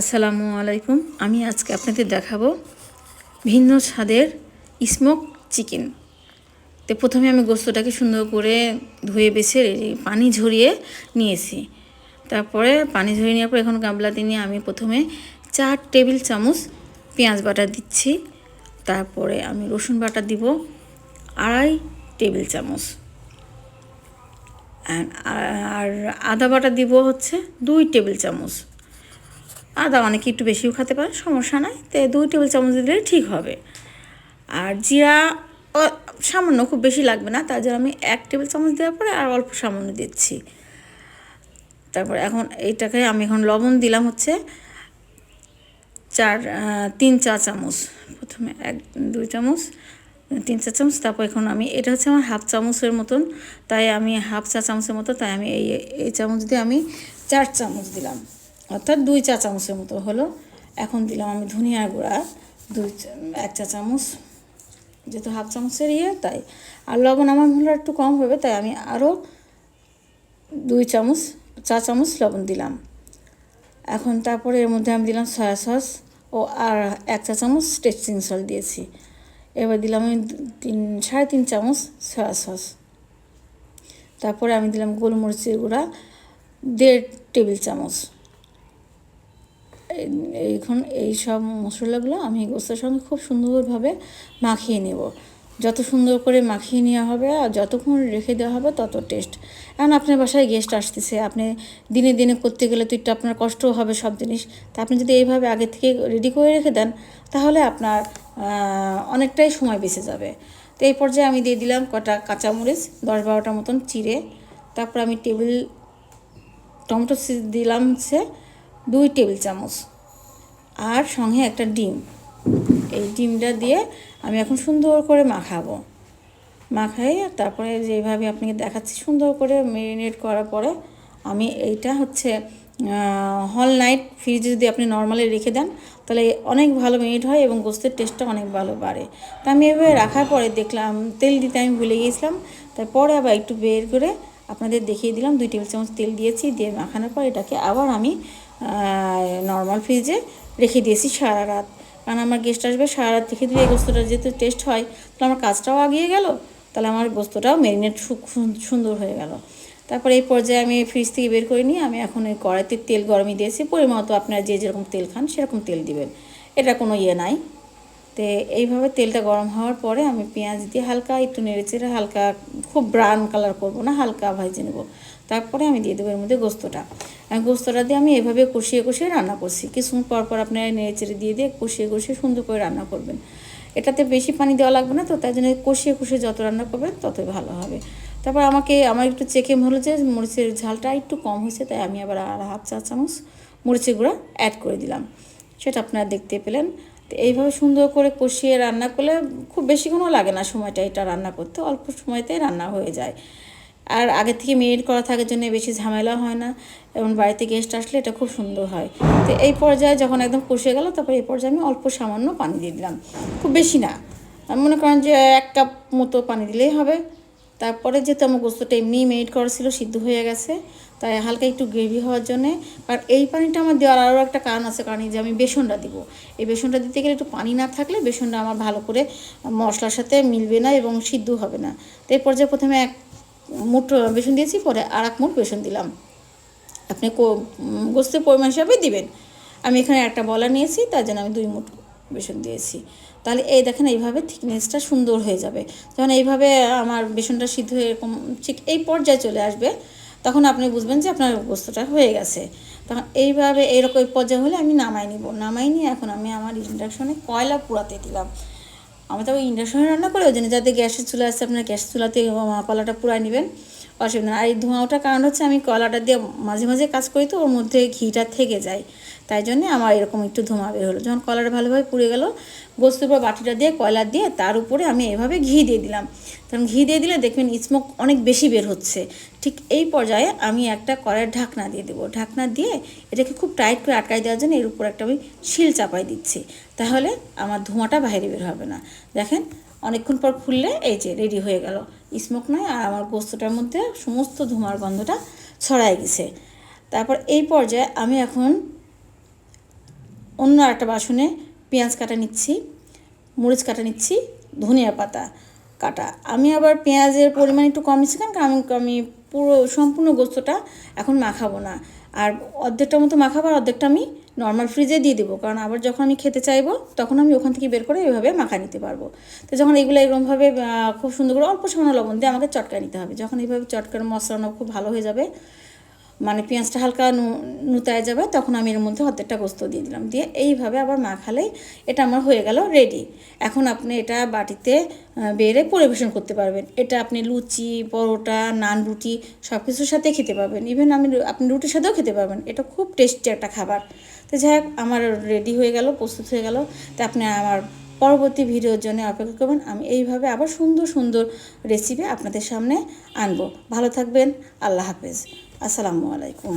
আসসালামু আলাইকুম। আমি আজকে আপনাদের দেখাবো ভিন্ন স্বাদের স্মোক চিকেন তো প্রথমে আমি গোস্তটাকে সুন্দর করে ধুয়ে বেছে পানি ঝরিয়ে নিয়েছি। তারপরে পানি ঝরিয়ে নেওয়ার পর এখন গামলাতে নিয়ে আমি প্রথমে চার টেবিল চামচ পেঁয়াজ বাটা দিচ্ছি। তারপরে আমি রসুন বাটা দিব আড়াই টেবিল চামচ। আর আদা বাটা দিব হচ্ছে দুই টেবিল চামচ। আদা অনেকে একটু বেশিও খেতে পারে, সমস্যা নাই। তো দুই টেবিল চামচ দিলে ঠিক হবে। আর জিরা সামান্য খুব বেশি লাগবে না, তার জন্য আমি এক টেবিল চামচ দেওয়ার পরে আর অল্প সামান্য দিচ্ছি। তারপর এখন এইটাকে আমি এখন লবণ দিলাম হচ্ছে চার তিন চা চামচ। প্রথমে এক, দুই চামচ, তিন চা চামচ, তারপর এখন আমি, এটা হচ্ছে আমার হাফ চামচের মতন, তাই আমি হাফ চা চামচের মতো, তাই আমি এই এই চামচ দিয়ে আমি চার চামচ দিলাম। অর্থাৎ দুই চা চামচের মতো হলো। এখন দিলাম আমি ধনিয়া গুঁড়া, দুই এক চা চামচ, যেহেতু হাফ চামচের ইয়ে তাই। আর লবণ আমার মনে একটু কম হবে, তাই আমি আরও দুই চামচ, চা চামচ লবণ দিলাম। এখন তারপরে এর মধ্যে আমি দিলাম সয়া সস ও আর এক চা চামচ টেস্টিং সল্ট দিয়েছি। এবার দিলাম আমি তিন, সাড়ে তিন চামচ সয়া সস। তারপরে আমি দিলাম গোলমরিচের গুঁড়া, দেড় টেবিল চামচ। এইখন এই সব মশলাগুলো আমি গোস্তের সঙ্গে খুব সুন্দরভাবে মাখিয়ে নেব। যত সুন্দর করে মাখিয়ে নেওয়া হবে আর যতক্ষণ রেখে দেওয়া হবে তত টেস্ট এখন আপনার বাসায় গেস্ট আসতেছে, আপনি দিনে দিনে করতে গেলে তো একটু আপনার কষ্টও হবে সব জিনিস। তা আপনি যদি এইভাবে আগে থেকে রেডি করে রেখে দেন, তাহলে আপনার অনেকটাই সময় বেঁচে যাবে। তো এই পর্যায়ে আমি দিয়ে দিলাম কটা কাঁচামরিচ, দশ বারোটা মতন চিড়ে। তারপর আমি টেবিল টমেটো দিলাম হচ্ছে দুই টেবিল চামচ। আর সঙ্গে একটা ডিম। এই ডিমটা দিয়ে আমি এখন সুন্দর করে মাখাবো। মাখাই তারপরে যেভাবে আপনাকে দেখাচ্ছি সুন্দর করে মেরিনেট করার পরে আমি এইটা হচ্ছে হল নাইট ফ্রিজে যদি আপনি নর্মালি রেখে দেন, তাহলে অনেক ভালো মেরিনেট হয় এবং গোস্তের টেস্টটা অনেক ভালো বাড়ে। তা আমি এভাবে রাখার পরে দেখলাম, তেল দিতে আমি ভুলে গিয়েছিলাম। তারপরে আবার একটু বের করে আপনাদের দেখিয়ে দিলাম। দুই টেবিল চামচ তেল দিয়েছি, দিয়ে মাখানোর পর এটাকে আবার আমি নর্মাল ফ্রিজে রেখে দিয়েছি সারা রাত কারণ আমার গেস্ট আসবে সারা রাত রেখে দিয়ে গোস্তটা যেহেতু টেস্ট হয় তাহলে আমার কাজটাও আগিয়ে গেল, তাহলে আমার গোস্তটাও ম্যারিনেট সুন্দর হয়ে গেল। তারপরে এই পর্যায়ে আমি ফ্রিজ থেকে বের করে নিয়ে আমি এখন এই কড়াইতে তেল গরমই দিয়েছি পরিমাণ মতো আপনারা যে যেরকম তেল খান সেরকম তেল দিবেন। এটা কোনো ইয়ে নাই। তো এইভাবে তেলটা গরম হওয়ার পরে আমি পেঁয়াজ দিয়ে হালকা একটু নেড়েচেড়ে হালকা, খুব ব্রাউন কালার করব না, হালকা ভাজে নেব। তারপরে আমি দিয়ে দেবো এর মধ্যে গোস্তটা। গোস্তটা দিয়ে আমি এভাবে কষিয়ে কষিয়ে রান্না করছি। কিছুক্ষণ পর পর আপনারা নেড়েচেড়ে দিয়ে দিয়ে কষিয়ে কষিয়ে সুন্দর করে রান্না করবেন। এটাতে বেশি পানি দেওয়া লাগবে না তো, তাই জন্য কষিয়ে কষিয়ে যত রান্না করবেন ততই ভালো হবে। তারপর আমাকে, আমার একটু চেকে হলো যে মরিচের ঝালটা একটু কম হয়েছে, তাই আমি আবার আর হাফ চা চামচ মরিচের গুঁড়া অ্যাড করে দিলাম। সেটা আপনারা দেখতে পেলেন। তো এইভাবে সুন্দর করে কষিয়ে রান্না করলে খুব বেশিক্ষণও লাগে না সময়টা এটা রান্না করতে, অল্প সময়তেই রান্না হয়ে যায়। আর আগে থেকে মেরিট করা থাকার জন্য বেশি ঝামেলা হয় না এবং বাড়িতে গেস্ট আসলে এটা খুব সুন্দর হয়। তো এই পর্যায়ে যখন একদম কষে গেল, তারপর এই পর্যায়ে আমি অল্প সামান্য পানি দিয়ে দিলাম। খুব বেশি না। আমি মনে করেন যে এক কাপ মতো পানি দিলেই হবে। তারপরে যেহেতু আমার গোস্তটা এমনি মেরিট করা ছিল, সিদ্ধ হয়ে গেছে, তাই হালকা একটু গ্রেভি হওয়ার জন্যে। আর এই পানিটা আমার দেওয়ার আরও একটা কারণ আছে, কারণ যে আমি বেসনটা দিব, এই বেসনটা দিতে গেলে একটু পানি না থাকলে বেসনটা আমার ভালো করে মশলার সাথে মিলবে না এবং সিদ্ধ হবে না। তো এই পর্যায়ে প্রথমে এক মুঠ বেসন দিয়েছি, পরে আর এক মুঠ বেসন দিলাম। আপনি গোস্তের পরিমাণ হিসাবে দিবেন। আমি এখানে একটা বলা নিয়েছি, তার জন্য আমি দুই মুঠ বেসন দিয়েছি। তাহলে এই দেখেন, এইভাবে থিকনেসটা সুন্দর হয়ে যাবে। যখন এইভাবে আমার বেসনটা সিদ্ধ হয়ে এরকম ঠিক এই পর্যায়ে চলে আসবে, তখন আপনি বুঝবেন যে আপনার গোস্তটা হয়ে গেছে। তখন এইভাবে, এইরকম এই পর্যায়ে হলে আমি নামাই নিব। নামাই নিয়ে এখন আমি আমার ইন্ডাকশনে কয়লা পোড়াতে দিলাম। আমি তো ইন্ডাকশনে রান্না করি, ওই জন্য যাতে গ্যাসের চুলা আছে, আপনার গ্যাস চুলাতে পালাটা পুরাই নেবেন। অসুবিধা আর এই ধোঁয়া ওঠার কারণ হচ্ছে আমি কলাটা দিয়ে মাঝে মাঝে কাজ করি তো, ওর মধ্যে ঘিটা থেকে যায়। তাই জন্যে আমার এরকম একটু ধোঁয়া বের হলো। যখন কলাটা ভালোভাবে পুড়ে গেল, গোস্তের উপর বাটিটা দিয়ে, কয়লা দিয়ে, তার উপরে আমি এভাবে ঘি দিয়ে দিলাম। কারণ ঘি দিয়ে দিলে দেখবেন স্মোক অনেক বেশি বের হচ্ছে। ঠিক এই পর্যায়ে আমি একটা কড়াইয়ের ঢাকনা দিয়ে দেবো। ঢাকনা দিয়ে এটাকে খুব টাইট করে আটকাই দেওয়ার জন্য এর উপর একটা আমি শিল চাপাই দিচ্ছি। তাহলে আমার ধোঁয়াটা বাইরে বের হবে না। দেখেন অনেকক্ষণ পর খুললে এই যে রেডি হয়ে গেল। স্মোক নয়, আর আমার গোস্তটার মধ্যে সমস্ত ধোঁয়ার গন্ধটা ছড়ায় গেছে। তারপর এই পর্যায়ে আমি এখন অন্য একটা বাসনে পেঁয়াজ কাটা নিচ্ছি, মরিচ কাটা নিচ্ছি, ধনিয়া পাতা কাটা। আমি আবার পেঁয়াজের পরিমাণ একটু কম নিচ্ছি, কারণ আমি আমি পুরো সম্পূর্ণ গোস্তটা এখন মাখাবো না। আর অর্ধেকটা মতো মাখাবো আর অর্ধেকটা আমি নর্মাল ফ্রিজে দিয়ে দেবো। কারণ আবার যখন আমি খেতে চাইব, তখন আমি ওখান থেকে বের করে এইভাবে মাখা নিতে পারব। তো যখন এগুলো এরকমভাবে খুব সুন্দর করে অল্প সামান্য লবণ দিয়ে আমাকে চটকা নিতে হবে। যখন এইভাবে চটকানো, মশলানো খুব ভালো হয়ে যাবে মানে পেঁয়াজটা হালকা নু- নুতায় যাবে, তখন আমি এর মধ্যে অর্ধেকটা গোস্ত দিয়ে দিলাম। দিয়ে এইভাবে আবার মাখালেই এটা আমার হয়ে গেল রেডি এখন আপনি এটা বাটিতে বেড়ে পরিবেশন করতে পারবেন। এটা আপনি লুচি, পরোটা, নান রুটি সব কিছুর সাথে খেতে পারবেন। ইভেন আমি আপনি রুটির সাথেও খেতে পারবেন। এটা খুব টেস্টি একটা খাবার। তো যাই হোক, আমার রেডি হয়ে গেল, প্রস্তুত হয়ে গেল। তো আপনি আমার পরবর্তী ভিডিওর জন্য অপেক্ষা করবেন। আমি এইভাবে আবার সুন্দর সুন্দর রেসিপি আপনাদের সামনে আনব। ভালো থাকবেন। আল্লাহ হাফেজ। আসসালামু আলাইকুম।